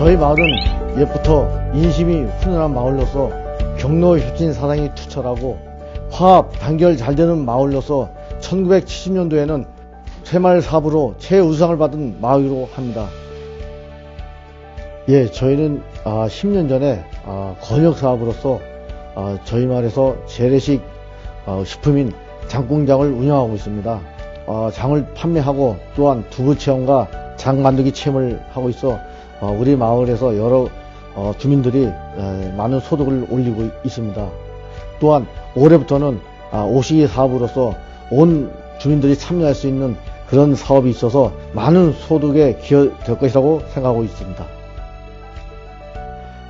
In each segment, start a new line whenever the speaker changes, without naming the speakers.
저희 마을은 옛부터 인심이 훈훈한 마을로서 경로 협진 사상이 투철하고 화합, 단결 잘 되는 마을로서 1970년도에는 새마을 사부로 최우상을 받은 마을로 합니다. 예, 저희는 아, 10년 전에 아, 권역 사업으로서 아, 저희 마을에서 재래식 어, 식품인 장공장을 운영하고 있습니다. 어, 장을 판매하고 또한 두부 체험과 장 만들기 체험을 하고 있어 어, 우리 마을에서 여러 어, 주민들이 에, 많은 소득을 올리고 있습니다. 또한 올해부터는 아, 오시기 사업으로서 온 주민들이 참여할 수 있는 그런 사업이 있어서 많은 소득에 기여될 것이라고 생각하고 있습니다.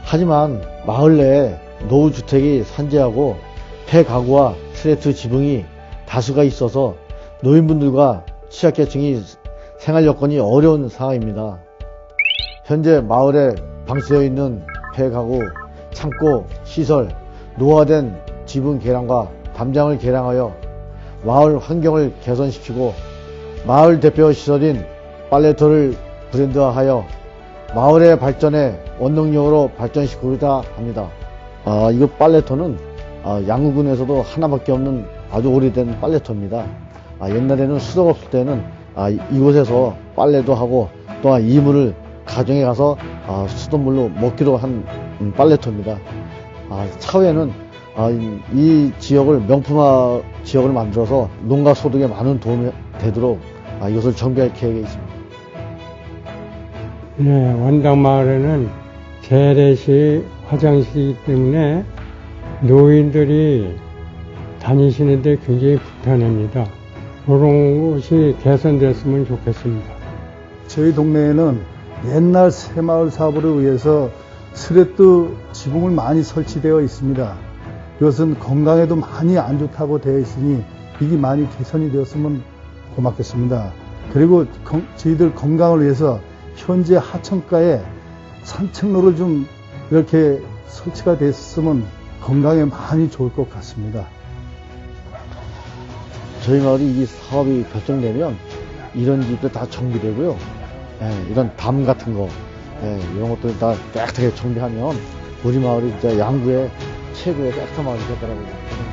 하지만 마을 내에 노후주택이 산재하고 폐가구와 스레트 지붕이 다수가 있어서 노인분들과 취약계층이 생활 여건이 어려운 상황입니다. 현재 마을에 방치되어 있는 폐가구, 창고, 시설, 노화된 지붕 개량과 담장을 개량하여 마을 환경을 개선시키고 마을 대표 시설인 빨래터를 브랜드화하여 마을의 발전에 원동력으로 발전시키고자 합니다. 아, 이거 빨래터는 아, 양구군에서도 하나밖에 없는 아주 오래된 빨래터입니다. 아, 옛날에는 수도가 없을 때는 아, 이- 이곳에서 빨래도 하고 또한 이물을 가정에 가서 아, 수돗물로 먹기로 한 음, 빨래터입니다. 아, 차후에는 아, 이, 이 지역을 명품화 지역을 만들어서 농가 소득에 많은 도움이 되도록 아, 이것을 정비할 계획에 있습니다.
네, 원당 마을에는 재래식 화장실이기 때문에 노인들이 다니시는데 굉장히 불편합니다. 그런 것이 개선됐으면 좋겠습니다.
저희 동네에는 옛날 새마을 사업을 위해서 스레트 지붕을 많이 설치되어 있습니다. 이것은 건강에도 많이 안 좋다고 되어 있으니 이게 많이 개선이 되었으면 고맙겠습니다. 그리고 건- 저희들 건강을 위해서 현재 하천가에 산책로를 좀 이렇게 설치가 됐으면 건강에 많이 좋을 것 같습니다.
저희 마을이 이 사업이 결정되면 이런 집도 다 정비되고요. 예, 이런 담 같은 거, 예, 이런 것들 다 깨끗하게 정비하면 우리 마을이 진짜 양구의 최고의 깨끗한 마을이 될 거라고 생각합니다.